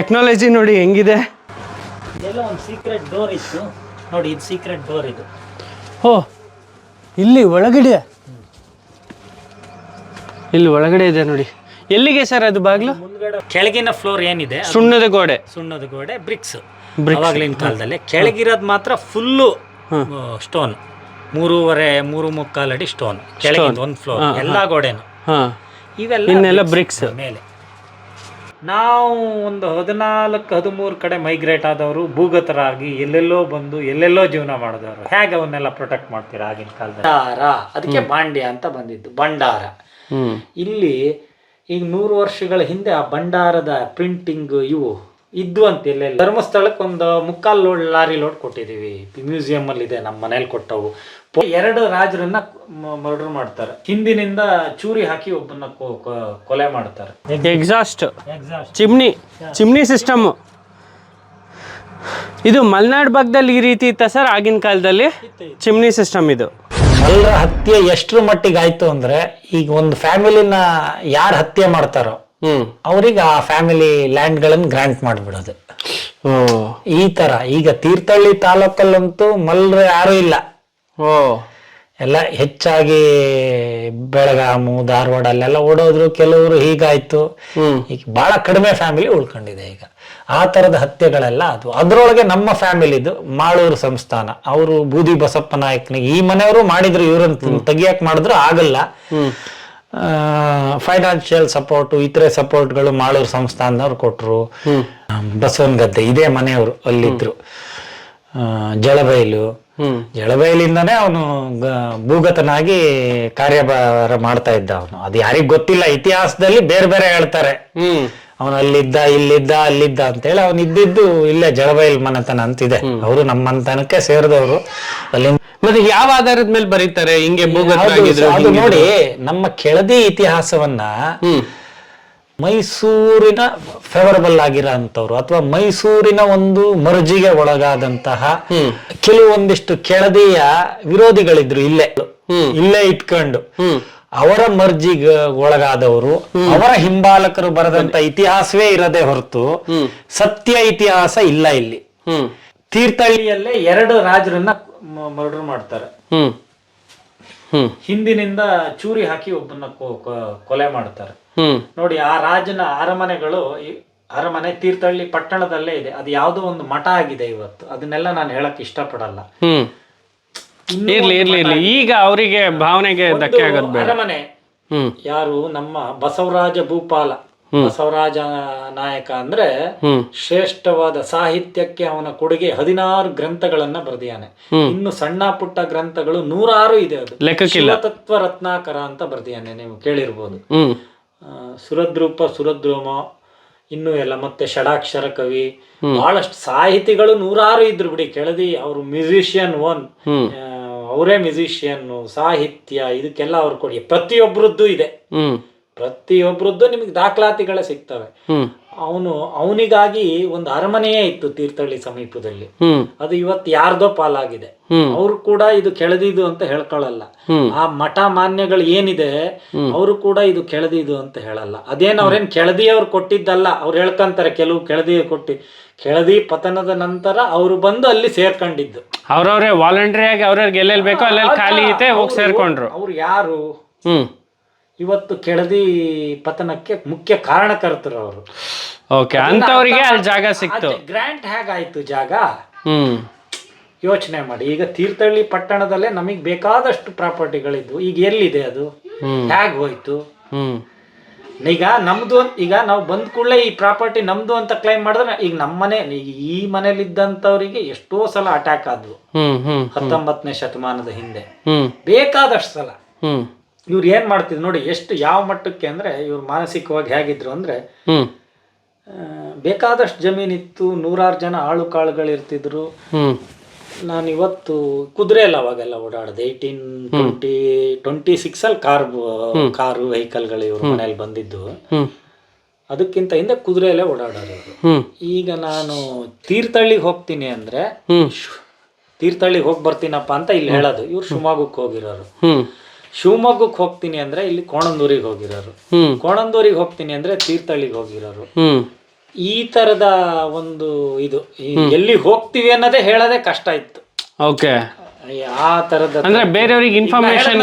Technology ನೋಡಿ ಹೆಂಗಿದೆ? ಇದೆಲ್ಲ ಒಂದು ಸೀಕ್ರೆಟ್ ಡೋರ್ ಇತ್ತು. ನೋಡಿ ಇದು ಸೀಕ್ರೆಟ್ ಡೋರ್ ಇದು. ಓ ಇಲ್ಲಿ ಒಳಗಡೆ. ಇಲ್ಲಿ ಒಳಗಡೆ ಇದೆ ನೋಡಿ. ಎಲ್ಲಿಗೆ ಸರ್ ಅದು ಬಾಗಿಲು? ಮುಂದ್ಗಡೆ ಕೆಳಗಿನ ಫ್ಲೋರ್ ಏನಿದೆ? ಅದು ಸುಣ್ಣದ ಗೋಡೆ. ಸುಣ್ಣದ ಗೋಡೆ ಬ್ರಿಕ್ಸ್ Bricks. ಅವಾಗ್ಲಿನ ಕಾಲದಲ್ಲಿ. ಕೆಳಗಿರೋದು ಮಾತ್ರ ಫುಲ್ಲು ಸ್ಟೋನ್ ಮೂರುವರೆ ಮೂರು ಮುಕ್ಕಾಲು ಅಡಿ ಸ್ಟೋನ್ ಕೆಳಗಿನ ಒಂದು ಫ್ಲೋರ್ ಎಲ್ಲಾ ಗೋಡೆನು. ಹಾಂ. ಇವೆಲ್ಲ ಇನ್ನೆಲ್ಲ bricks. ಮೇಲೆ. ನಾವು ಒಂದು ಹದಿನಾಲ್ಕು ಹದಿಮೂರು ಕಡೆ ಮೈಗ್ರೇಟ್ ಆದವರು ಭೂಗತರಾಗಿ ಎಲ್ಲೆಲ್ಲೋ ಬಂದು ಎಲ್ಲೆಲ್ಲೋ ಜೀವನ ಮಾಡಿದವರು. ಹೇಗೆ ಅವನ್ನೆಲ್ಲ ಪ್ರೊಟೆಕ್ಟ್ ಮಾಡ್ತೀರಾ ಆಗಿನ ಕಾಲದಲ್ಲಿ? ಭಂಡಾರ. ಅದಕ್ಕೆ ಬಾಂಡ್ಯ ಅಂತ ಬಂದಿದ್ದು. ಭಂಡಾರ. ಇಲ್ಲಿ ಈಗ ನೂರು ವರ್ಷಗಳ ಹಿಂದೆ ಆ ಭಂಡಾರದ ಪ್ರಿಂಟಿಂಗ್ ಇವು ಇದ್ದು ಅಂತ ಎಲ್ಲೆಲ್ಲ. ಧರ್ಮಸ್ಥಳಕ್ಕೆ ಒಂದು ಮುಕ್ಕಾಲು ಲೋಡ್ ಲಾರಿ ಲೋಡ್ ಕೊಟ್ಟಿದ್ದೀವಿ. ಮ್ಯೂಸಿಯಂ ಅಲ್ಲಿ ಇದೆ ನಮ್ಮ ಮನೇಲಿ ಕೊಟ್ಟವು. ಎರಡು ರಾಜರನ್ನ ಮರ್ಡರ್ ಮಾಡ್ತಾರೆ. ಹಿಂದಿನಿಂದ ಚೂರಿ ಹಾಕಿ ಒಬ್ಬನ ಕೊಲೆ ಮಾಡ್ತಾರೆ. Exhaust exhaust chimney chimney system ಇದು ಮಲ್ನಾಡ್ ಭಾಗದಲ್ಲಿ ಈ ರೀತಿ ಇತ್ತ ಸರ್? ಆಗಿನ ಕಾಲದಲ್ಲಿ ಚಿಮ್ನಿ ಸಿಸ್ಟಮ್ ಇದು. ಮಲ್ಲರ ಹತ್ಯೆ ಎಷ್ಟರ ಮಟ್ಟಿಗೆ ಆಯ್ತು ಅಂದ್ರೆ ಈಗ ಒಂದು ಫ್ಯಾಮಿಲಿನ ಯಾರು ಹತ್ಯೆ ಮಾಡ್ತಾರೋ ಅವ್ರಿಗೆ ಆ ಫ್ಯಾಮಿಲಿ ಲ್ಯಾಂಡ್ ಗಳನ್ನ ಗ್ರಾಂಟ್ ಮಾಡಿಬಿಡೋದು. ಓ. ಈ ತರ ಈಗ ತೀರ್ಥಹಳ್ಳಿ ತಾಲೂಕಲ್ಲಂತೂ ಮಲ್ಲರು ಯಾರು ಇಲ್ಲ. ಓ. ಎಲ್ಲ ಹೆಚ್ಚಾಗಿ ಬೆಳಗಾಮು ಧಾರವಾಡ ಅಲ್ಲೆಲ್ಲ ಓಡೋದ್ರು ಕೆಲವರು ಹೀಗಾಯ್ತು. ಈಗ ಬಹಳ ಕಡಿಮೆ ಫ್ಯಾಮಿಲಿ ಉಳ್ಕೊಂಡಿದೆ ಈಗ. ಆ ತರದ ಹತ್ಯೆಗಳೆಲ್ಲ ಅದು. ಅದರೊಳಗೆ ನಮ್ಮ ಫ್ಯಾಮಿಲಿದು ಮಾಳೂರು ಸಂಸ್ಥಾನ. ಅವರು ಬೂದಿ ಬಸಪ್ಪ ನಾಯಕನಿಗೆ ಈ ಮನೆಯವರು ಮಾಡಿದ್ರು ಇವ್ರನ್ನ ತೆಗಿಯಕ್ ಮಾಡಿದ್ರು ಆಗಲ್ಲ. ಫೈನಾನ್ಷಿಯಲ್ ಸಪೋರ್ಟ್ ಇತರೆ ಸಪೋರ್ಟ್ಗಳು ಮಾಳೂರು ಸಂಸ್ಥಾನದವ್ರು ಕೊಟ್ರು. ಬಸವನ್ ಗದ್ದೆ ಇದೇ ಮನೆಯವರು ಅಲ್ಲಿದ್ರು. ಜಳಬೈಲು ಹ್ಮ್. ಜಳಬೈಲಿಂದಾನೇ ಅವನು ಭೂಗತನಾಗಿ ಕಾರ್ಯಭಾರ ಮಾಡ್ತಾ ಇದ್ದ ಅವನು. ಅದು ಯಾರಿಗ್ ಗೊತ್ತಿಲ್ಲ ಇತಿಹಾಸದಲ್ಲಿ ಬೇರೆ ಬೇರೆ ಹೇಳ್ತಾರೆ. ಅವನು ಅಲ್ಲಿದ್ದ ಇಲ್ಲಿದ್ದ ಅಲ್ಲಿದ್ದ ಅಂತೇಳಿ ಅವನು ಇದ್ದಿದ್ದು ಇಲ್ಲೇ ಜಳಬೈಲ್ ಮನೆತನ ಅಂತಿದೆ. ಅವರು ನಮ್ಮ ಮನತನಕ್ಕೆ ಸೇರಿದವರು. ಅಲ್ಲಿ ಮತ್ತೆ ಯಾವ ಆಧಾರದ ಮೇಲೆ ಬರೀತಾರೆ? ಹಿಂಗೆ ಅದು ನೋಡಿ ನಮ್ಮ ಕೆಳದಿ ಇತಿಹಾಸವನ್ನ ಮೈಸೂರಿನ ಫೇವರಬಲ್ ಆಗಿರೋ ಅಥವಾ ಮೈಸೂರಿನ ಒಂದು ಮರ್ಜಿಗೆ ಒಳಗಾದಂತಹ ಕೆಲವೊಂದಿಷ್ಟು ಕೆಳದಿಯ ವಿರೋಧಿಗಳಿದ್ರು ಇಲ್ಲೇ. ಇಲ್ಲೇ ಇಟ್ಕೊಂಡು ಅವರ ಮರ್ಜಿಗ ಒಳಗಾದವರು ಅವರ ಹಿಂಬಾಲಕರು ಬರೆದಂತ ಇತಿಹಾಸವೇ ಇರದೆ ಹೊರತು ಸತ್ಯ ಇತಿಹಾಸ ಇಲ್ಲ ಇಲ್ಲಿ. ತೀರ್ಥಹಳ್ಳಿಯಲ್ಲೇ ಎರಡು ರಾಜರನ್ನ ಮರ್ಡರ್ ಮಾಡ್ತಾರೆ. ಹಿಂದಿನಿಂದ ಚೂರಿ ಹಾಕಿ ಒಬ್ಬನ ಕೊಲೆ ಮಾಡ್ತಾರೆ. ನೋಡಿ ಆ ರಾಜನ ಅರಮನೆಗಳು ಅರಮನೆ ತೀರ್ಥಹಳ್ಳಿ ಪಟ್ಟಣದಲ್ಲೇ ಇದೆ. ಅದು ಯಾವುದೋ ಒಂದು ಮಠ ಆಗಿದೆ ಇವತ್ತು. ಅದನ್ನೆಲ್ಲ ನಾನು ಹೇಳಕ್ ಇಷ್ಟಪಡಲ್ಲ. ಇರ್ಲಿ ಇರ್ಲಿ ಇರ್ಲಿ. ಈಗ ಅವರಿಗೆ ಭಾವನೆಗೆ ಧಕ್ಕೆ ಆಗೋದು ಅರಮನೆ. ಯಾರು? ನಮ್ಮ ಬಸವರಾಜ ಭೂಪಾಲ. ಬಸವರಾಜ ನಾಯಕ ಅಂದ್ರೆ ಶ್ರೇಷ್ಠವಾದ ಸಾಹಿತ್ಯಕ್ಕೆ ಅವನ ಕೊಡುಗೆ ಹದಿನಾರು ಗ್ರಂಥಗಳನ್ನ ಬರೆದಿಯಾನೆ. ಇನ್ನು ಸಣ್ಣ ಪುಟ್ಟ ಗ್ರಂಥಗಳು ನೂರಾರು ಇದೆ ಅದು. ಶಿವತತ್ವ ರತ್ನಾಕರ ಅಂತ ಬರ್ದಿಯಾನೆ ನೀವು ಕೇಳಿರ್ಬೋದು. ಸುರದ್ರೂಪ ಸುರದ್ರೋಮ ಇನ್ನು ಎಲ್ಲ ಮತ್ತೆ ಷಡಾಕ್ಷರ ಕವಿ ಬಹಳಷ್ಟು ಸಾಹಿತಿಗಳು ನೂರಾರು ಇದ್ರು ಬಿಡಿ. ಕೆಳದಿ ಅವರು ಮ್ಯೂಸಿಷಿಯನ್ ಒನ್. ಅವರೇ ಮ್ಯೂಸಿಷಿಯನ್ ಸಾಹಿತ್ಯ ಇದಕ್ಕೆಲ್ಲ ಅವ್ರು ಕೊಡಿ ಪ್ರತಿಯೊಬ್ಬರದ್ದು ಇದೆ. ಪ್ರತಿಯೊಬ್ಬರದ್ದು ನಿಮಗೆ ದಾಖಲಾತಿಗಳೇ ಸಿಗ್ತವೆ. ಅವನು ಅವನಿಗಾಗಿ ಒಂದು ಅರಮನೆಯೇ ಇತ್ತು ತೀರ್ಥಹಳ್ಳಿ ಸಮೀಪದಲ್ಲಿ. ಅದು ಇವತ್ತು ಯಾರ್ದೋ ಪಾಲಾಗಿದೆ. ಅವರು ಕೂಡ ಇದು ಕೆಳದಿದು ಅಂತ ಹೇಳ್ಕೊಳ್ಳಲ್ಲ. ಆ ಮಠ ಮಾನ್ಯಗಳು ಏನಿದೆ ಅವರು ಕೂಡ ಇದು ಕೆಳದಿದು ಅಂತ ಹೇಳಲ್ಲ. ಅದೇನ್ ಅವ್ರೇನ್ ಕೆಳದಿಯವ್ರು ಕೊಟ್ಟಿದ್ದಲ್ಲ ಅವ್ರು ಹೇಳ್ಕೊಂತಾರೆ ಕೆಲವು ಕೆಳದಿ ಕೊಟ್ಟಿ ಕೆಳದಿ ಪತನದ ನಂತರ ಅವರು ಬಂದು ಅಲ್ಲಿ ಸೇರ್ಕೊಂಡಿದ್ದು. ಅವ್ರವ್ರೆ ವಾಲಂಟ್ರಿ ಆಗಿ ಅವ್ರವ್ರಿಗೆ ಎಲ್ಲೆಲ್ಲಿ ಬೇಕೋ ಅಲ್ಲೆಲ್ಲಿ ಖಾಲಿ ಇದೆ ಹೋಗಿ ಸೇರ್ಕೊಂಡ್ರು. ಅವ್ರು ಯಾರು? ಇವತ್ತು ಕೆಳದಿ ಪತನಕ್ಕೆ ಮುಖ್ಯ ಕಾರಣಕರ್ತರು ಅವರು. ಓಕೆ ಅಂತವ್ರಿಗೆ ಅಲ್ಲಿ ಜಾಗ ಸಿಕ್ತು. ಗ್ರ್ಯಾಂಟ್ ಹೇಗಾಯ್ತು ಜಾಗ? ಹ್ಮ್. ಯೋಚನೆ ಮಾಡಿ. ಈಗ ತೀರ್ಥಹಳ್ಳಿ ಪಟ್ಟಣದಲ್ಲೇ ನಮಗೆ ಬೇಕಾದಷ್ಟು ಪ್ರಾಪರ್ಟಿಗಳಿದ್ವು. ಈಗ ಎಲ್ಲಿದೆ ಅದು? ಹ್ಯಾಗ್ ಹೇಗ್ ಹೋಯ್ತು? ಹ್ಮ್. ಈಗ ನಮ್ದು ಈಗ ನಾವು ಬಂದ ಕೂಡಲೇ ಈ ಪ್ರಾಪರ್ಟಿ ನಮ್ದು ಅಂತ ಕ್ಲೈಮ್ ಮಾಡಿದ್ರೆ ಈಗ ನಮ್ಮ ಮನೆ ಈಗ ಈ ಮನೇಲಿ ಇದ್ದಂಥವ್ರಿಗೆ ಎಷ್ಟೋ ಸಲ ಅಟ್ಯಾಕ್ ಆದ್ವು. ಹತ್ತೊಂಬತ್ತನೇ ಶತಮಾನದ ಹಿಂದೆ. ಬೇಕಾದಷ್ಟು ಸಲ. ಇವ್ರು ಏನ್ ಮಾಡ್ತಿದ್ರು ನೋಡಿ ಎಷ್ಟು ಯಾವ ಮಟ್ಟಕ್ಕೆ ಅಂದ್ರೆ ಇವ್ರು ಮಾನಸಿಕವಾಗಿ ಹೇಗಿದ್ರು ಅಂದ್ರೆ ಬೇಕಾದಷ್ಟು ಜಮೀನಿತ್ತು ನೂರಾರು ಜನ ಆಳು ಕಾಳುಗಳಿರ್ತಿದ್ರು. ಇರ್ತಿದ್ರು ನಾನು ಇವತ್ತು ಕುದುರೆ ಅಲ್ಲ ಅವಾಗೆಲ್ಲ ಓಡಾಡದೆ. ಏಯ್ಟೀನ್ ಟ್ವೆಂಟಿ ಟ್ವೆಂಟಿ ಸಿಕ್ಸ್ ಅಲ್ಲಿ ಕಾರ್ ಕಾರು ವೆಹಿಕಲ್ಗಳು ಇವ್ರ ಮನೇಲಿ ಬಂದಿದ್ದು. ಅದಕ್ಕಿಂತ ಹಿಂದೆ ಕುದುರೆಯಲ್ಲೇ ಓಡಾಡೋರು. ಈಗ ನಾನು ತೀರ್ಥಹಳ್ಳಿಗೆ ಹೋಗ್ತೀನಿ ಅಂದ್ರೆ ತೀರ್ಥಹಳ್ಳಿಗೆ ಹೋಗಿ ಬರ್ತೀನಪ್ಪ ಅಂತ ಇಲ್ಲಿ ಹೇಳೋದು. ಇವ್ರು ಶಿವಮೊಗ್ಗಕ್ಕೆ ಹೋಗಿರೋರು. ಶಿವಮೊಗ್ಗಕ್ಕೆ ಹೋಗ್ತೀನಿ ಅಂದ್ರೆ ಇಲ್ಲಿ ಕೋಣಂದೂರಿಗೆ ಹೋಗಿರೋರು. ಕೋಣಂದೂರಿಗೆ ಹೋಗ್ತೀನಿ ಅಂದ್ರೆ ತೀರ್ಥಹಳ್ಳಿಗೆ ಹೋಗಿರೋರು. ಈ ತರದ ಒಂದು ಇದು ಎಲ್ಲಿ ಹೋಗ್ತೀವಿ ಅನ್ನೋದೇ ಹೇಳೋದೇ ಕಷ್ಟ ಇತ್ತು. ಓಕೆ. ಆ ತರದ ಅಂದ್ರೆ ಬೇರೆಯವರಿಗೆ information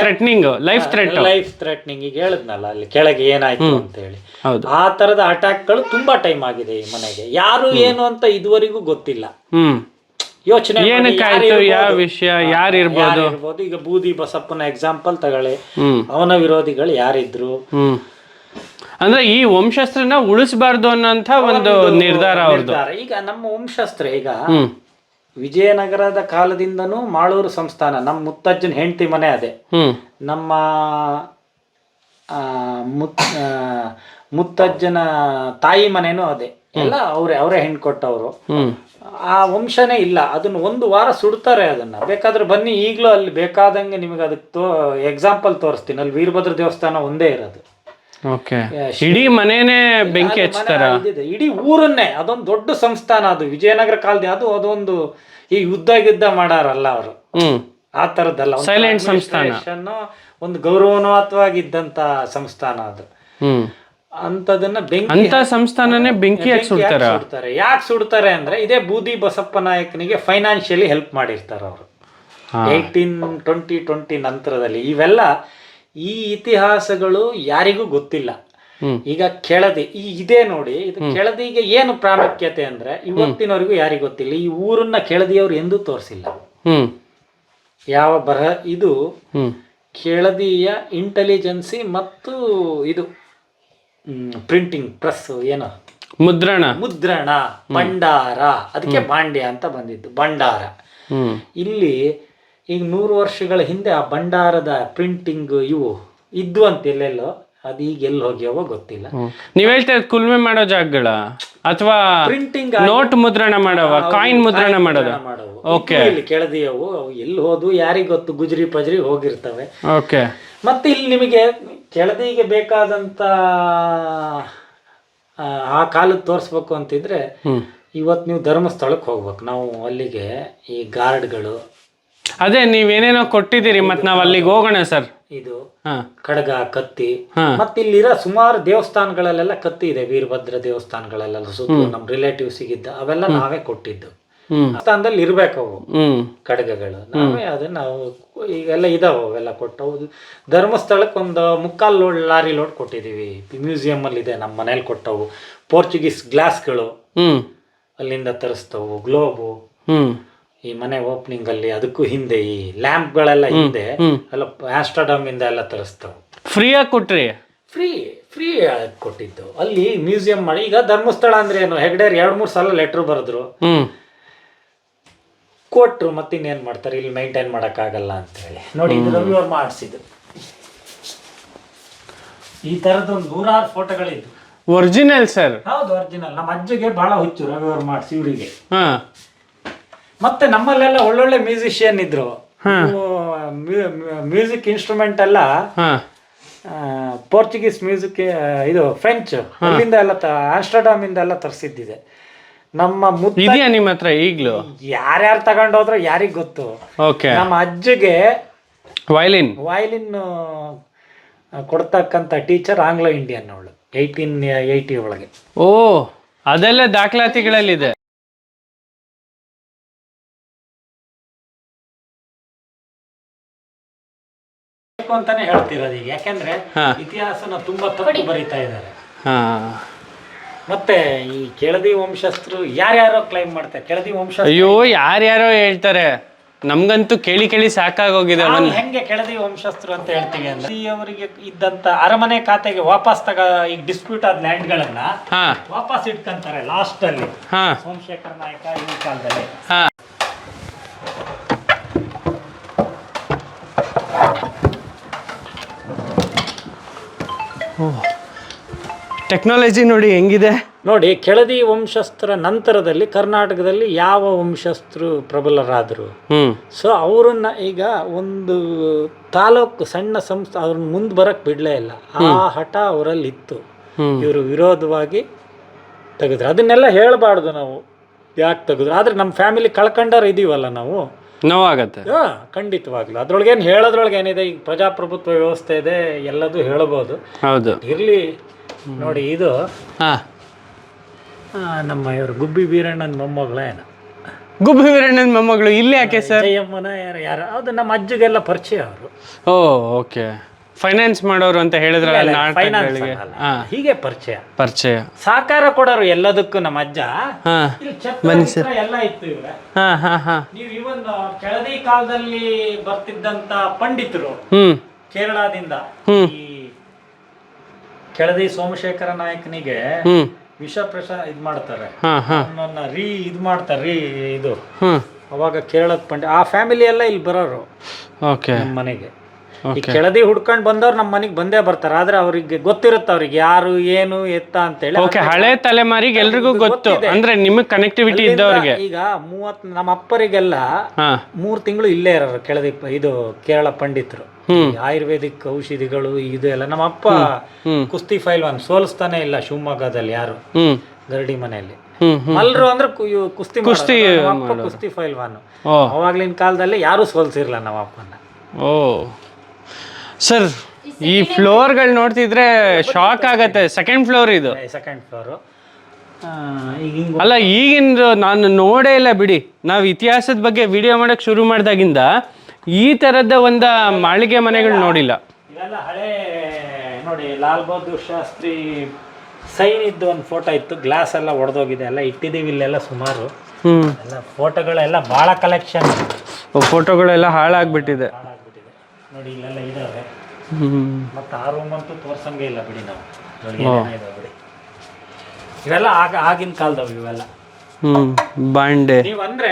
threatening life threat life threatening ಈಗ ಹೇಳಿದ್ನಲ್ಲ ಅಲ್ಲಿ ಕೆಳಗೆ ಏನಾಯ್ತು ಅಂತ ಹೇಳಿ ಹೌದು. ಆ ತರದ ಅಟ್ಯಾಕ್ಗಳು ತುಂಬಾ ಟೈಮ್ ಆಗಿದೆ ಈ ಮನೆಗೆ. ಯಾರು ಏನು ಅಂತ ಇದುವರೆಗೂ ಗೊತ್ತಿಲ್ಲ. ಯೋಚನೆ ಏನಕ್ಕಾಯ್ತು? ಯಾವ ವಿಷಯ? ಯಾರು ಇರ್ಬೋದು? ಇರ್ಬೋದು? ಈಗ ಬೂದಿ ಬಸಪ್ಪನ ಎಕ್ಸಾಂಪಲ್ ತಗೊಳ್ಳಿ. ಅವನ ವಿರೋಧಿಗಳು ಯಾರಿದ್ರು? ಅಂದ್ರೆ ಈ ವಂಶಸ್ತ್ರನ ಉಳಿಸಬಾರ್ದು ಅನ್ನೋಂಥ ಒಂದು ನಿರ್ಧಾರ ಅವ್ರದ್ದು ಈಗ ನಮ್ಮ ವಂಶಸ್ತ್ರ ಈಗ ವಿಜಯನಗರದ ಕಾಲದಿಂದನೂ ಮಾಳೂರು ಸಂಸ್ಥಾನ ನಮ್ಮ ಮುತ್ತಜ್ಜನ ಹೆಂಡತಿ ಮನೆ ಅದೇ. ನಮ್ಮ ಆ, ಮುತ್ ಮುತ್ತಜ್ಜನ ತಾಯಿ ಮನೆನೂ ಅದೇ. ಎಲ್ಲ ಅವರೇ ಅವರೇ ಹೆಣ್ಣು ಕೊಟ್ಟವರು. ಆ ವಂಶನೇ ಇಲ್ಲ. ಅದನ್ನು ಒಂದು ವಾರ ಸುಡ್ತಾರೆ ಅದನ್ನ. ಬೇಕಾದ್ರೆ ಬನ್ನಿ ಈಗಲೂ ಅಲ್ಲಿ ಬೇಕಾದಂಗೆ ನಿಮಗೆ ಅದಕ್ಕೆ ತೋ ಎಕ್ಸಾಂಪಲ್ ತೋರಿಸ್ತೀನಿ. ಅಲ್ಲಿ ವೀರಭದ್ರ ದೇವಸ್ಥಾನ ಒಂದೇ ಇರೋದು. ಓಕೆ. ಇಡೀ ಮನೇನೆ ಬೆಂಕಿ ಹಚ್ತಾರ? ಇಡೀ ಊರನ್ನೇ. ಅದೊಂದು ದೊಡ್ಡ ಸಂಸ್ಥಾನ ಅದು. ವಿಜಯನಗರ ಕಾಲದ. ಅದು ಅದೊಂದು ಈ ಯುದ್ಧ ಗಿದ್ದ ಮಾಡಾರಲ್ಲ ಅವರು. ಆ ತರದಲ್ಲ ಸೈಲೆಂಟ್ ಸಂಸ್ಥಾನ. ಒಂದು ಗೌರವಾನ್ವಿತವಾಗಿದ್ದಂತ ಸಂಸ್ಥಾನ ಅದು. ಹ್ಮ್ ಅಂಥದನ್ನ ಬೆಂಕಿ ಅಂತ ಸಂಸ್ಥಾನನೇ ಬೆಂಕಿ ಯಾಕೆ ಸುಡ್ತಾರ ಸುಡ್ತಾರೆ. ಯಾಕೆ ಸುಡ್ತಾರೆ ಅಂದ್ರೆ ಇದೇ ಬೂದಿ ಬಸಪ್ಪ ನಾಯಕನಿಗೆ ಫೈನಾನ್ಷಿಯಲಿ ಹೆಲ್ಪ್ ಮಾಡಿರ್ತಾರೆ ಅವರು. ಏಯ್ಟೀನ್ ಟ್ವೆಂಟಿ ಟ್ವೆಂಟಿ ನಂತರದಲ್ಲಿ ಇವೆಲ್ಲ ಈ ಇತಿಹಾಸಗಳು ಯಾರಿಗೂ ಗೊತ್ತಿಲ್ಲ. ಈಗ ಕೆಳದಿ ಈ ಇದೇ ನೋಡಿ ಇದು ಕೆಳದಿಗೆ ಏನು ಪ್ರಾಮುಖ್ಯತೆ ಅಂದ್ರೆ ಇವತ್ತಿನವರೆಗೂ ಯಾರಿಗೂ ಗೊತ್ತಿಲ್ಲ. ಈ ಊರನ್ನ ಕೆಳದಿಯವರು ಎಂದೂ ತೋರಿಸಿಲ್ಲ. ಯಾವ ಬರಹ ಇದು ಕೆಳದಿಯ ಇಂಟೆಲಿಜೆನ್ಸಿ ಮತ್ತು ಇದು ಪ್ರಿಂಟಿಂಗ್ ಪ್ರೆಸ್ ಏನು? ಮುದ್ರಣ. ಮುದ್ರಣ ಭಂಡಾರ ಅದಕ್ಕೆ ಬಾಂಡ್ಯ ಅಂತ ಬಂದಿದ್ದು ಭಂಡಾರ. ಇಲ್ಲಿ ಈಗ ನೂರು ವರ್ಷಗಳ ಹಿಂದೆ ಆ ಭಂಡಾರದ ಪ್ರಿಂಟಿಂಗ್ ಇವು ಇದ್ವು ಅಂತ ಎಲ್ಲೆಲ್ಲೋ ಅದು ಈಗ ಎಲ್ಲಿ ಹೋಗ್ಯಾವೋ ಗೊತ್ತಿಲ್ಲ. ನೀವ್ ಹೇಳ್ತಾ ಕುಲ್ಮೆ ಮಾಡೋ ಜಾಗಗಳ ಅಥವಾ ಪ್ರಿಂಟಿಂಗ್ ನೋಟ್ ಮುದ್ರಣ ಮಾಡವ ಕಾಯಿನ್ ಮುದ್ರಣ ಮಾಡೋದ? ಓಕೆ. ಇಲ್ಲಿ ಕೆಳದಿಯವು ಎಲ್ಲಿ ಹೋದ್ವು ಯಾರಿಗ್ ಗೊತ್ತು ಗುಜರಿ ಪಜರಿ ಹೋಗಿರ್ತವೆ. ಓಕೆ. ಮತ್ತೆ ಇಲ್ಲಿ ನಿಮಗೆ ಕೆಳದಿಗೆ ಬೇಕಾದಂತ ಆ, ಕಾಲ ಕಾಲದ ತೋರಿಸ್ಬೇಕು ಅಂತಿದ್ರೆ ಇವತ್ತು ನೀವು ಧರ್ಮಸ್ಥಳಕ್ಕೆ ಹೋಗ್ಬೇಕು. ನಾವು ಅಲ್ಲಿಗೆ ಈ ಗಾರ್ಡ್ಗಳು. ಅದೇ ನೀವೇನೇನೋ ಕೊಟ್ಟಿದ್ದೀರಿ ಮತ್ತೆ ನಾವ್ ಅಲ್ಲಿಗೆ ಹೋಗೋಣ ಸರ್. ಇದು ಕಡಗ ಖಡ್ಗ ಕತ್ತಿ. ಮತ್ತೆ ಇಲ್ಲಿರೋ ಸುಮಾರು ದೇವಸ್ಥಾನಗಳಲ್ಲೆಲ್ಲ ಕತ್ತಿ ಇದೆ. ವೀರಭದ್ರ ದೇವಸ್ಥಾನಗಳಲ್ಲೆಲ್ಲ ಸುತ್ತ ನಮ್ಮ ರಿಲೇಟಿವ್ಸ್ ಇದ್ದ ಅವೆಲ್ಲ ನಾವೇ ಕೊಟ್ಟಿದ್ದು. ಹ್ಮ್. ದೇವಸ್ಥಾನದಲ್ಲಿ ಇರ್ಬೇಕು ಅವು ಕಡಗಗಳು ನಾವೇ ಅದನ್ನ ನಾವು ಈಗೆಲ್ಲ ಇದಾವೆ ಅವೆಲ್ಲ ಕೊಟ್ಟವು ಧರ್ಮಸ್ಥಳಕ್ಕೆ ಒಂದು ಮುಕ್ಕಾಲು ಲೋಡ್ ಲಾರಿ ಲೋಡ್ ಕೊಟ್ಟಿದೀವಿ ಮ್ಯೂಸಿಯಂ ಅಲ್ಲಿ ಇದೆ ನಮ್ಮ ಮನೇಲಿ ಕೊಟ್ಟವು. ಪೋರ್ಚುಗೀಸ್ ಗ್ಲಾಸ್ಗಳು ಹ್ಮ್. ಅಲ್ಲಿಂದ ತರಿಸ್ತವು. ಗ್ಲೋಬು. ಹ್ಮ್. ಈ ಮನೆ ಓಪನಿಂಗ್ ಅಲ್ಲಿ ಅದಕ್ಕೂ ಹಿಂದೆ ಈ ಲ್ಯಾಂಪ್ ಗಳೆಲ್ಲ ಹಿಂದೆ ಅಲ್ಲ ಎಲ್ಲ ಆಸ್ಟ್ರಾಡಮ್ ಇಂದ ಎಲ್ಲ ತರಿಸ್ತವು. ಫ್ರೀಯಾಗಿ ಕೊಟ್ರಿ. ಫ್ರೀ ಫ್ರೀ ಕೊಟ್ಟಿದ್ದು. ಅಲ್ಲಿ ಮ್ಯೂಸಿಯಂ ಮಾಡಿ ಈಗ ಧರ್ಮಸ್ಥಳ ಅಂದ್ರೆ ಏನು? ಹೆಗ್ಡೇರ್ ಎರಡ್ ಮೂರ್ ಸಲ ಲೆಟ್ರ್ ಬರೆದ್ರು. ಹ್ಮ್ ಮತ್ತೆ ಇನ್ನೇನ್ ಮಾಡ್ತಾರೆ? ಇಲ್ಲಿ ಮೈಂಟೈನ್ ಮಾಡೋಕ್ಕಾಗಲ್ಲ ಅಂತ ಹೇಳಿ ನೋಡಿ ಇದು ಅವ್ರು ಮಾಡಿಸಿದ್ದು. ಈ ಒಂದು ನೂರಾರು ಫೋಟೋಗಳಿದ್ರು ಒರಿಜಿನಲ್ ಸರ್ ಹೌದು ಒರಿಜಿನಲ್ ನಮ್ಮ ಅಜ್ಜಿಗೆ ಬಹಳ ಹುಚ್ಚು ರವಿವಾರ ಮಾಡಿಸಿ ಇವರಿಗೆ. ಹಾ. ಮತ್ತೆ ನಮ್ಮಲ್ಲೆಲ್ಲ ಒಳ್ಳೊಳ್ಳೆ ಮ್ಯೂಸಿಷಿಯನ್ ಇದ್ರು. ಮ್ಯೂಸಿಕ್ ಇನ್ಸ್ಟ್ರೂಮೆಂಟ್ ಎಲ್ಲ ಹಾ. ಪೋರ್ಚುಗೀಸ್ ಮ್ಯೂಸಿಕ್ ಇದು ಫ್ರೆಂಚ್ ಅಲ್ಲಿಂದ ಎಲ್ಲ ಆಮ್ಸ್ಟರ್ಡಾಮ್ ಇಂದ ಎಲ್ಲ ತರಿಸಿದ್ದಿದೆ. ನಮ್ಮ ಮುತ್ತ ಇದೆಯಾ ನಿಮ್ಮ ಹತ್ರ ಈಗ್ಲೂ? ಯಾರ್ಯಾರು ತಗೊಂಡೋದ್ರು ಯಾರಿಗ್ ಗೊತ್ತು. ಓಕೆ. ನಮ್ಮ ಅಜ್ಜಿಗೆ ವೈಲಿನ್ ವಯಲಿನ್ ಕೊಡ್ತಕ್ಕಂಥ ಟೀಚರ್ ಆಂಗ್ಲೋ ಇಂಡಿಯನ್ ಅವಳು ಏಯ್ಟೀನ್ ಏಯ್ಟಿ ಒಳಗೆ. ಓ ಅದೆಲ್ಲ ದಾಖಲಾತಿಗಳಲ್ಲಿದೆ. ಅಂತಾನೆ ಹೇಳ್ತಿರೋದು ಈಗ ಯಾಕೆಂದ್ರೆ ಇತಿಹಾಸನ ತುಂಬಾ ತಪ್ಪು ಬರೀತಾ ಇದ್ದಾರೆ. ಹಾ. ಮತ್ತೆ ಈ ಕೆಳದಿ ವಂಶಸ್ಥರು ಯಾರ್ಯಾರೋ ಕ್ಲೈಮ್ ಮಾಡ್ತಾರೆ. ಕೆಳದಿ ವಂಶ ಅಯ್ಯೋ ಯಾರ್ಯಾರೋ ಹೇಳ್ತಾರೆ. ನಮ್ಗಂತೂ ಕೇಳಿ ಕೇಳಿ ಸಾಕಾಗೋಗಿದೆ ನಾವು ಒಂದ್ ಹೆಂಗೆ ಕೆಳದಿ ವಂಶಸ್ಥರು ಅಂತ ಹೇಳ್ತೀವಿ ಅಂದ್ರೆ ಅವರಿಗೆ ಇದ್ದಂತ ಅರಮನೆ ಖಾತೆಗೆ ವಾಪಸ್ ತಗ ಈಗ ಡಿಸ್ಪ್ಯೂಟ್ ಆದ ಲ್ಯಾಂಡ್ಗಳನ್ನ ಹಾ. ವಾಪಸ್ ಇಟ್ಕೊಂತಾರೆ ಲಾಸ್ಟ್ ಅಲ್ಲಿ. ಹಾ. ಸೋಮಶೇಖರ ನಾಯಕ ಈ ಕಾಲದಲ್ಲಿ. ಹಾ. ಟೆಕ್ನಾಲಜಿ ನೋಡಿ ಹೆಂಗಿದೆ? ನೋಡಿ ಕೆಳದಿ ವಂಶಸ್ಥರ ನಂತರದಲ್ಲಿ ಕರ್ನಾಟಕದಲ್ಲಿ ಯಾವ ವಂಶಸ್ಥರು ಪ್ರಬಲರಾದರು? ಸೊ ಅವರನ್ನ ಈಗ ಒಂದು ತಾಲೂಕು ಸಣ್ಣ ಸಂಸ್ಥೆ ಅವ್ರನ್ನ ಮುಂದೆ ಬರಕ್ ಬಿಡ್ಲೇ ಇಲ್ಲ. ಆ ಹಠ ಅವರಲ್ಲಿ ಇತ್ತು ಇವರು ವಿರೋಧವಾಗಿ ತೆಗೆದ್ರು. ಅದನ್ನೆಲ್ಲ ಹೇಳಬಾರ್ದು ನಾವು. ಯಾಕೆ ತೆಗೆದ್ರು? ಆದ್ರೆ ನಮ್ಮ ಫ್ಯಾಮಿಲಿ ಕಳ್ಕೊಂಡಾರ ಇದೀವಲ್ಲ ನಾವು. ನೋವಾಗತ್ತೆ. ಹಾ ಖಂಡಿತವಾಗ್ಲು. ಅದ್ರೊಳಗೇನು ಹೇಳೋದ್ರೊಳಗೆ ಏನಿದೆ ಈಗ ಪ್ರಜಾಪ್ರಭುತ್ವ ವ್ಯವಸ್ಥೆ ಇದೆ ಎಲ್ಲದೂ ಹೇಳ್ಬೋದು. ಹೌದು. ಇರ್ಲಿ ನೋಡಿ ಇದು ಹಾ. ನಮ್ಮ ಇವರು ಗುಬ್ಬಿ ಬೀರಣ್ಣನ ಮೊಮ್ಮಗಳೇನ ಗುಬ್ಬಿ ವೀರಣ್ಣನ ಮೊಮ್ಮಗಳು ಇಲ್ಲಿ ಯಾಕೆ ಸರ್? ಜಯಮ್ಮನ ಯಾರು ಯಾರು ಅದು ನಮ್ಮ ಅಜ್ಜಿಗೆಲ್ಲ ಪರಿಚಯ ಅವರು. ಓ ಓಕೆ. ಫೈನಾನ್ಸ್ ಮಾಡೋರು ಅಂತ ಹೇಳಿದ್ರೆ ಹಾ. ಹೀಗೆ ಪರಿಚಯ. ಪರಿಚಯ. ಸಾಕಾರ ಕೊಡೋರು ಎಲ್ಲದಕ್ಕೂ ನಮ್ಮ ಅಜ್ಜ. ಹಾ. ಸರ್. ಎಲ್ಲ ಇತ್ತು ಇವ್ರೆ. ಹಾ ಹಾ ಹಾ. ನೀವು ಇವನ್ ಕೆಳದಿ ಕಾಲದಲ್ಲಿ ಬರ್ತಿದ್ದಂತ ಪಂಡಿತರು ಹ್ಮ್. ಕೇರಳದಿಂದ. ಈ ಕೆಳದಿ ಸೋಮಶೇಖರ ನಾಯಕನಿಗೆ ವಿಷ ಪ್ರಶ ಇದ್ ಮಾಡ್ತಾರೆ. ಅವನನ್ನ ರೀ ಇದ್ ಮಾಡ್ತಾರೆ ರೀ ಇದು. ಅವಾಗ ಕೇರಳದ ಪಂಡಿ ಆ ಫ್ಯಾಮಿಲಿ ಎಲ್ಲ ಇಲ್ಲಿ ಬರೋರು. ಓಕೆ. ನಮ್ಮ ಮನೆಗೆ. ಈ ಕೆಳದಿ ಹುಡ್ಕೊಂಡ್ ಬಂದವ್ರು ನಮ್ಮ ಮನೆಗೆ ಬಂದೇ ಬರ್ತಾರೆ. ಆದ್ರೆ ಅವ್ರಿಗೆ ಗೊತ್ತಿರುತ್ತೆ ಅವ್ರಿಗೆ ಯಾರು ಏನು ಎತ್ತ ಅಂತೇಳಿ. ಓಕೆ ಹಳೆ ತಲೆಮಾರಿಗೆ ಎಲ್ರಿಗೂ ಗೊತ್ತು. ಅಂದ್ರೆ ನಿಮಗೆ ಕನೆಕ್ಟಿವಿಟಿ ಇದ್ದವ್ರಿಗೆ. ಈಗ ಮೂವತ್ ನಮ್ಮ ಅಪ್ಪರಿಗೆಲ್ಲ ಮೂರ್ ತಿಂಗಳು ಇಲ್ಲೇ ಇರೋರು ಕೆಳದಿ ಇದು ಕೇರಳ ಪಂಡಿತರು. ಈ ಆಯುರ್ವೇದಿಕ್ ಔಷಧಿಗಳು ಇದು ಎಲ್ಲ. ನಮ್ಮ ಅಪ್ಪ ಕುಸ್ತಿ ಫೈಲ್ವಾನ್ ಸೋಲಿಸ್ತಾನೆ ಇಲ್ಲ ಶಿವಮೊಗ್ಗದಲ್ಲಿ ಯಾರು? ಗರಡಿ ಮನೆಯಲ್ಲಿ. ಮಲ್ರು ಅಂದ್ರೆ ಕುಸ್ತಿ ಕುಸ್ತಿ ಕುಸ್ತಿ ಫೈಲ್ವಾನ್ ಅವಾಗ್ಲಿನ ಕಾಲದಲ್ಲಿ ಯಾರು ಸೋಲ್ಸಿರ್ಲ ನಮ್ಮ ಅಪ್ಪನ. ಓ. ಸರ್ ಈ ಫ್ಲೋರ್ಗಳು ನೋಡ್ತಿದ್ರೆ ಶಾಕ್ ಆಗತ್ತೆ. ಸೆಕೆಂಡ್ ಫ್ಲೋರ್ ಇದು. ಸೆಕೆಂಡ್ ಫ್ಲೋರ್ ಅಲ್ಲ ಈಗಿನ ನಾನು ನೋಡೇ ಇಲ್ಲ ಬಿಡಿ. ನಾವು ಇತಿಹಾಸದ ಬಗ್ಗೆ ವಿಡಿಯೋ ಮಾಡಕ್ ಶುರು ಮಾಡಿದಾಗಿಂದ ಈ ತರದ ಒಂದು ಮಾಳಿಗೆ ಮನೆಗಳು ನೋಡಿಲ್ಲ. ಇವೆಲ್ಲ ಹಳೆ ನೋಡಿ ಲಾಲ್ ಬಹದ್ದೂರ್ ಶಾಸ್ತ್ರಿ ಸೈನ್ ಇದ್ದು ಒಂದು ಫೋಟೋ ಇತ್ತು ಗ್ಲಾಸ್ ಎಲ್ಲ ಒಡೆದೋಗಿದೆ ಎಲ್ಲ ಇಟ್ಟಿದ್ದೀವಿ ಇಲ್ಲೆಲ್ಲ ಸುಮಾರು. ಹ್ಮ್. ಎಲ್ಲ ಫೋಟೋಗಳೆಲ್ಲ ಭಾಳ ಕಲೆಕ್ಷನ್ ಫೋಟೋಗಳೆಲ್ಲ ಹಾಳಾಗ್ಬಿಟ್ಟಿದೆ. ಹಾಳಾಗ್ಬಿಟ್ಟಿದೆ. ನೋಡಿ ಇಲ್ಲೆಲ್ಲ ಇದಾವೆ. ಹ್ಮ್. ಮತ್ತು ಆ ರೂಮ್ ಅಂತೂ ತೋರ್ಸಂಗೆ ಇಲ್ಲ ಬಿಡಿ ನಾವು. ನೋಡಿ ಏನೇನೋ ಇದಾವೆ ಬಿಡಿ. ಇವೆಲ್ಲ ಆಗ ಆಗಿನ ಕಾಲದವು ಇವೆಲ್ಲ. ಹ್ಮ್ ಬಾಂಡೆ. ನೀವು ಅಂದ್ರೆ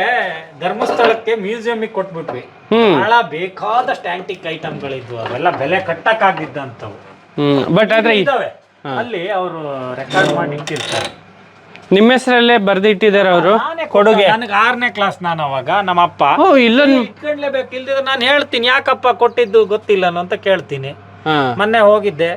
ಧರ್ಮಸ್ಥಳಕ್ಕೆ ಮ್ಯೂಸಿಯಂ ಕೊಟ್ಬಿಟ್ವಿ. ಬಹಳ ಬೇಕಾದಷ್ಟು ಆಂಟಿಕ್ ಐಟಮ್ಗಳಿದ್ವು ಅವೆಲ್ಲ ಬೆಲೆ ಕಟ್ಟಕ್ಕಾಗಿದ್ದಂಥವು ಹ್ಮ್ ಬಟ್ ಆದ್ರೆ ಈ- ಇದ್ದಾವೆ ಅಲ್ಲಿ ಅವರು ರೆಕಾರ್ಡ್ ಮಾಡಿ ಇಟ್ಟಿರ್ತಾರೆ. ನಿಮ್ಮ ಹೆಸರಲ್ಲೇ ಬರ್ದಿಟ್ಟಿದ್ದಾರೆ ಅವರು? ನಾನೇ ಕೊಡುಗೆ. ನನಗೆ ಆರನೇ ಕ್ಲಾಸ್ ನಾನು ಅವಾಗ ನಮ್ಮ ಅಪ್ಪ. ಓ ಇಲ್ಲೊಂದು ಇಟ್ಕೊಂಡ್ಲೇಬೇಕು ಇಲ್ದಿದ್ರೆ ನಾನು ಹೇಳ್ತೀನಿ ಯಾಕಪ್ಪ ಕೊಟ್ಟಿದ್ದು ಗೊತ್ತಿಲ್ಲ ಅಂತ ಕೇಳ್ತೀನಿ. ಮೊನ್ನೆ ಹೋಗಿದ್ದೆ.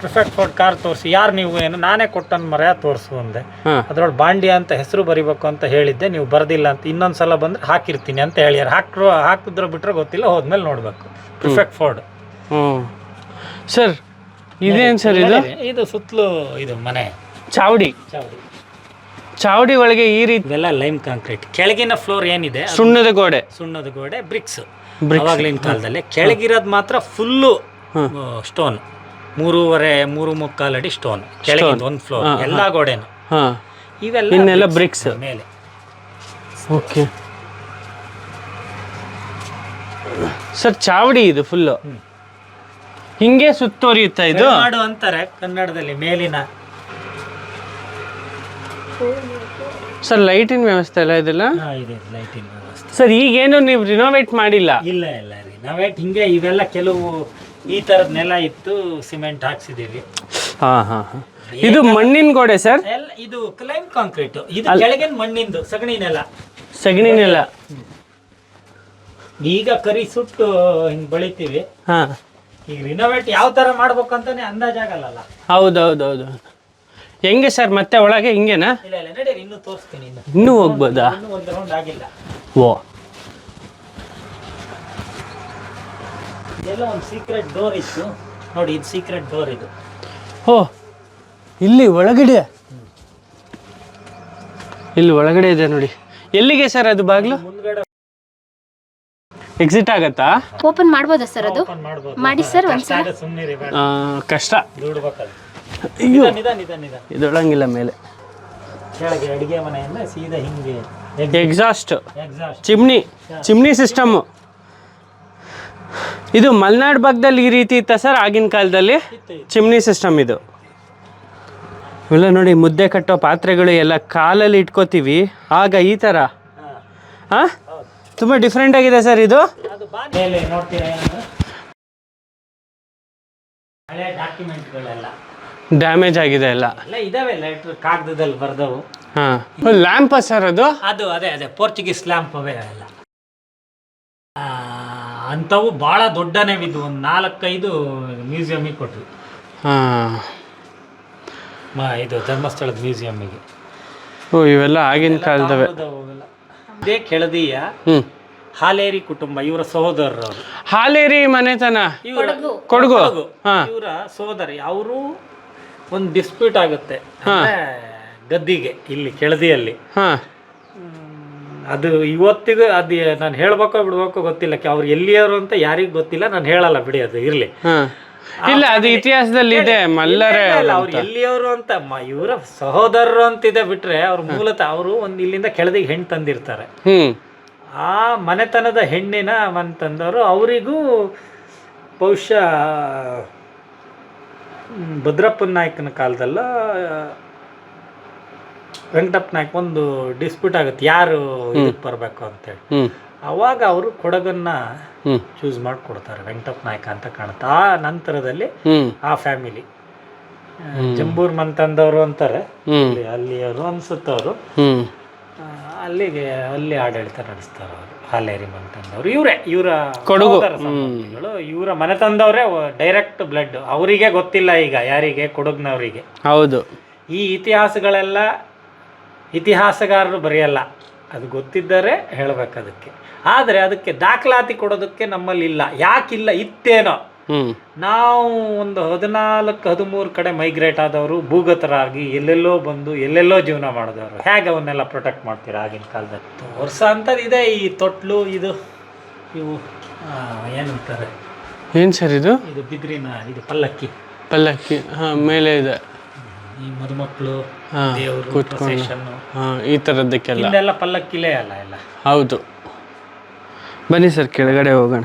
ಪ್ರಿಫೆಕ್ಟ್ ಫೋರ್ಡ್ ಕಾರ್ ತೋರಿಸಿ. ಯಾರು ನೀವು ಏನು? ನಾನೇ ಕೊಟ್ಟನ್ ಮರ ತೋರಿಸು ಅಂದೆ. ಅದ್ರೊಳಗೆ ಬಾಂಡ್ಯ ಅಂತ ಹೆಸರು ಬರಿಬೇಕು ಅಂತ ಹೇಳಿದ್ದೆ. ನೀವು ಬರ್ದಿಲ್ಲ ಅಂತ ಇನ್ನೊಂದ್ಸಲ ಬಂದ್ರೆ ಹಾಕಿರ್ತೀನಿ ಅಂತ ಹೇಳ್ಯಾರ. ಹಾಕ್ರು ಹಾಕಿದ್ರು ಬಿಟ್ರೆ ಗೊತ್ತಿಲ್ಲ. ಹೋದ್ಮೇಲೆ ನೋಡ್ಬೇಕು. ಪ್ರಿಫೆಕ್ಟ್ ಫೋರ್ಡ್ ಸರ್ ಇದೇನ್ ಸರ್ ಇದು? ಇದು ಸುತ್ತಲೂ ಇದು ಮನೆ. ಚಾವಡಿ. ಚಾವಡಿ. ಚಾವಡಿ ಒಳಗೆ ಈ ರೀತಿ ಎಲ್ಲ ಲೈಮ್ ಕಾಂಕ್ರೀಟ್. ಕೆಳಗಿನ ಫ್ಲೋರ್ ಏನಿದೆ ಸುಣ್ಣದ ಗೋಡೆ. ಸುಣ್ಣದ ಗೋಡೆ ಬ್ರಿಕ್ಸ್ ಅವಾಗ್ಲಿನ ಕಾಲದಲ್ಲಿ. ಕೆಳಗಿರೋದು ಮಾತ್ರ ಫುಲ್ಲು ಸ್ಟೋನ್ ಮೂರುವರೆ ಮೂರು ಮುಕ್ಕಾಲು ಅಡಿ ಸ್ಟೋನ್ ಕೆಳಗಿಂದ ಒಂದು ಫ್ಲೋರ್ ಎಲ್ಲ ಗೋಡೆನು. ಹಾ. ಇವೆಲ್ಲ ಇನ್ನೆಲ್ಲ ಬ್ರಿಕ್ಸ್ ಮೇಲೆ. ಓಕೆ. ಸರ್ ಚಾವಡಿ ಇದು ಫುಲ್ಲು ಹಿಂಗೆ ಸುತ್ತೋರಿಯುತ್ತಾ ಇದು? ಮಾಡು ಅಂತಾರೆ ಕನ್ನಡದಲ್ಲಿ ಮೇಲಿನ. ಸರ್ ಲೈಟಿನ ವ್ಯವಸ್ಥೆ ಎಲ್ಲ ಇದೆಲ್ಲ? ಇದೆ ಲೈಟಿಂಗ್ ವ್ಯವಸ್ಥೆ. ಸರ್ ಈಗೇನು ನೀವು ರಿನೋವೇಟ್ ಮಾಡಿಲ್ಲ? ಇಲ್ಲ ಇಲ್ಲ ರಿನೋವೇಟ್ ನಾವೇ ಹಿಂಗೆ ಇವೆಲ್ಲ ಕೆಲವು ಈ ತರದ ನೆಲ ಇತ್ತು ಸಿಮೆಂಟ್ ಹಾಕ್ಸಿದೀವಿ. ಹಾ ಹಾ ಹಾ. ಇದು ಮಣ್ಣಿನ ಗೋಡೆ ಸರ್? ಇದು ಕ್ಲೈಮ್ ಕಾಂಕ್ರೀಟ್. ಇದು ಕೆಳಗಿನ ಮಣ್ಣಿಂದು ಸಗಣಿ ನೆಲ. ಸಗಣಿ ನೆಲ. ಈಗ ಕರಿ ಸುಟ್ಟು ಹಿಂಗ್ ಬೆಳಿತೀವಿ. ಹಾ. ಈಗ ರಿನೋವೇಟ್ ಯಾವ ತರ ಮಾಡ್ಬೇಕಂತಾನೆ ಅಂದಾಜಾಗಲ್ಲ ಹೌದೌದೌದು. ಹೆಂಗೆ ಸರ್ ಮತ್ತೆ ಒಳಗೆ ಹಿಂಗೇನಾ? ಇಲ್ಲ ಇಲ್ಲ ನಡೀರಿ ಇನ್ನೂ ತೋರಿಸ್ತೀನಿ ಇನ್ನು. ಇನ್ನೂ ಹೋಗ್ಬೋದಾ? ಇನ್ನೂ ಒಂದು ರೌಂಡ್ ಆಗಿಲ್ಲ. ಓ. ಇದೆಲ್ಲ ಒಂದು ಸೀಕ್ರೆಟ್ ಡೋರ್ ಇತ್ತು. ನೋಡಿ ಇದು ಸೀಕ್ರೆಟ್ ಡೋರ್ ಇದು. ಓ ಇಲ್ಲಿ ಒಳಗಡೆ. ಇಲ್ಲಿ ಒಳಗಡೆ ಇದೆ ನೋಡಿ. ಎಲ್ಲಿಗೆ ಸರ್ ಅದು ಬಾಗ್ಲು? ಮುಂದ್ಗಡೆ ಎಕ್ಸಿಟ್ ಆಗತ್ತಾ? ಓಪನ್ ಮಾಡ್ಬೋದಾ ಸರ್ ಅದು? ಮಾಡ್ಬೋದು. ಮಾಡಿ ಸರ್ ಒಂದ್ಸಲ. ಸುಮ್ಮನೆ ಆ, ಕಷ್ಟ. ದುಡ್ಬೇಕದು. ಅಯ್ಯೋ. ನಿಧಾನ ನಿಧಾನ ನಿಧಾನ ಇದೊಳಂಗಿಲ್ಲ ಮೇಲೆ. ಕೆಳಗೆ ಅಡಿಗೆ ಮನೆಯಿಂದ ಸೀದಾ ಹಿಂಗೆ. Exhaust exhaust chimney chimney system ಇದು ಮಲೆನಾಡು ಭಾಗದಲ್ಲಿ ಈ ರೀತಿ ಇತ್ತ ಸರ್? ಆಗಿನ ಕಾಲದಲ್ಲಿ ಚಿಮ್ನಿ ಸಿಸ್ಟಮ್ ಇದು. ಇವೆಲ್ಲ ನೋಡಿ ಮುದ್ದೆ ಕಟ್ಟೋ ಪಾತ್ರೆಗಳು ಎಲ್ಲ ಕಾಲಲ್ಲಿ ಇಟ್ಕೋತೀವಿ. ಆಗ ಈ ಥರ ಹಾ, ತುಂಬ ಡಿಫ್ರೆಂಟ್ ಆಗಿದೆ ಸರ್ ಇದು. ಡ್ಯಾಮೇಜ್ ಆಗಿದೆ ಎಲ್ಲ. ಎಲ್ಲ ಇದಾವೆ ಕಾಗದದಲ್ಲಿ ಬರ್ದವು. ಹಾಂ. ಲ್ಯಾಂಪ ಸರ್ ಅದು? ಅದು ಅದೇ ಅದೇ ಪೋರ್ಚುಗೀಸ್ ಲ್ಯಾಂಪ್ ಅವೇ ಆ, ಅಂಥವು ಭಾಳ ದೊಡ್ಡ ಬಿದ್ದು ಒಂದು ನಾಲ್ಕೈದು ಮ್ಯೂಸಿಯಮಿಗೆ ಕೊಟ್ವಿ ಹಾಂ. ಮ ಇದು ಧರ್ಮಸ್ಥಳದ ಮ್ಯೂಸಿಯಮ್ಮಿಗೆ ಓ ಇವೆಲ್ಲ ಆಗಿನ ಕಾಲದವೆ. ಇದೇ ಕೆಳದಿಯ ಹ್ಞೂ ಹಾಲೇರಿ ಕುಟುಂಬ ಇವರ ಸಹೋದರ ಹಾಲೇರಿ ಮನೆತನ. ಇವರ ಕೊಡಗು. ಹಾಂ. ಇವರ ಸಹೋದರ ಅವರು ಒಂದು ಡಿಸ್ಪ್ಯೂಟ್ ಆಗುತ್ತೆ. ಅಂದ್ರೆ ಗದ್ದಿಗೆ ಇಲ್ಲಿ ಕೆಳದಿಯಲ್ಲಿ. ಹಾ. ಅದು ಇವತ್ತಿಗೂ ಅದು ನಾನು ಹೇಳ್ಬೇಕೋ ಬಿಡ್ಬೇಕೋ ಗೊತ್ತಿಲ್ಲ. ಅವ್ರು ಎಲ್ಲಿಯವರು ಅಂತ ಯಾರಿಗೂ ಗೊತ್ತಿಲ್ಲ. ನಾನು ಹೇಳಲ್ಲ ಬಿಡಿ ಅದು ಇರಲಿ. ಇಲ್ಲ ಅದು ಇತಿಹಾಸದಲ್ಲಿ ಇದೆ ಮಲ್ಲರೆ ಅವ್ರು ಎಲ್ಲಿಯವರು ಅಂತ ಇವರ ಸಹೋದರರು ಅಂತಿದೆ ಬಿಟ್ರೆ ಅವ್ರ ಮೂಲತಃ ಅವರು ಒಂದು ಇಲ್ಲಿಂದ ಕೆಳದಿಗೆ ಹೆಣ್ಣು ತಂದಿರ್ತಾರೆ. ಆ ಮನೆತನದ ಹೆಣ್ಣಿನ ಮನೆ ತಂದವರು ಅವರಿಗೂ ಬಹುಶಃ ಭದ್ರಪ್ಪನ ನಾಯಕನ ಕಾಲದಲ್ಲ ವೆಂಕಟಪ್ಪ ನಾಯ್ಕ ಒಂದು ಡಿಸ್ಪ್ಯೂಟ್ ಆಗುತ್ತೆ ಯಾರು ಇದಕ್ಕೆ ಬರಬೇಕು ಅಂತೇಳಿ. ಅವಾಗ ಅವರು ಕೊಡಗನ್ನ ಚೂಸ್ ಮಾಡಿ ಕೊಡ್ತಾರೆ ವೆಂಕಟಪ್ಪ ನಾಯ್ಕ ಅಂತ ಕಾಣುತ್ತೆ. ಆ ನಂತರದಲ್ಲಿ ಆ ಫ್ಯಾಮಿಲಿ ಜಂಬೂರ್ ಮಂತಂದವರು ಅಂತಾರೆ. ಅಲ್ಲಿ- ಅವರು. ಅನ್ಸುತ್ತವರು ಅಲ್ಲಿಗೆ ಅಲ್ಲಿ ಆಡಳಿತ ನಡೆಸ್ತಾರೆ ಅವರು. ಹಾಲೇರಿ ಮಂತಂದವರು ಇವರೇ ಇವರ ಕೊಡಗು. ಇವರ ಮನೆ ತಂದವರೇ ಡೈರೆಕ್ಟ್ ಬ್ಲಡ್ ಅವರಿಗೆ ಗೊತ್ತಿಲ್ಲ ಈಗ ಯಾರಿಗೆ ಕೊಡಗ್ನವರಿಗೆ. ಹೌದು. ಈ ಇತಿಹಾಸಗಳೆಲ್ಲ ಇತಿಹಾಸಗಾರರು ಬರೆಯಲ್ಲ. ಅದು ಗೊತ್ತಿದ್ದರೆ ಹೇಳಬೇಕು ಅದಕ್ಕೆ. ಆದರೆ ಅದಕ್ಕೆ ದಾಖಲಾತಿ ಕೊಡೋದಕ್ಕೆ ನಮ್ಮಲ್ಲಿ ಇಲ್ಲ. ಯಾಕಿಲ್ಲ? ಇತ್ತೇನೋ. ನಾವು ಒಂದು ಹದಿನಾಲ್ಕು ಹದಿಮೂರು ಕಡೆ ಮೈಗ್ರೇಟ್ ಆದವರು ಭೂಗತರಾಗಿ ಎಲ್ಲೆಲ್ಲೋ ಬಂದು ಎಲ್ಲೆಲ್ಲೋ ಜೀವನ ಮಾಡಿದವರು. ಹೇಗೆ ಅವನ್ನೆಲ್ಲ ಪ್ರೊಟೆಕ್ಟ್ ಮಾಡ್ತೀರಾ ಆಗಿನ ಕಾಲದಲ್ಲಿ? ವರ್ಷ ಅಂಥದ್ದು ಇದೆ ಈ ತೊಟ್ಲು ಇದು ಇವು ಏನಂತಾರೆ? ಏನು ಸರ್ ಇದು? ಇದು ಬಿದಿರಿನ ಇದು ಪಲ್ಲಕ್ಕಿ. ಪಲ್ಲಕ್ಕಿ ಹಾಂ ಮೇಲೆ ಇದೆ. ಈ ಮದುಮಕ್ಕಳು ದೇವರು ಈ ಥರದ್ದಕ್ಕೆಲ್ಲ ಇದೆಲ್ಲ ಪಲ್ಲಕ್ಕಿಲೇ ಅಲ್ಲ ಎಲ್ಲ. ಹೌದು. ಬನ್ನಿ ಸರ್ ಕೆಳಗಡೆ ಹೋಗೋಣ.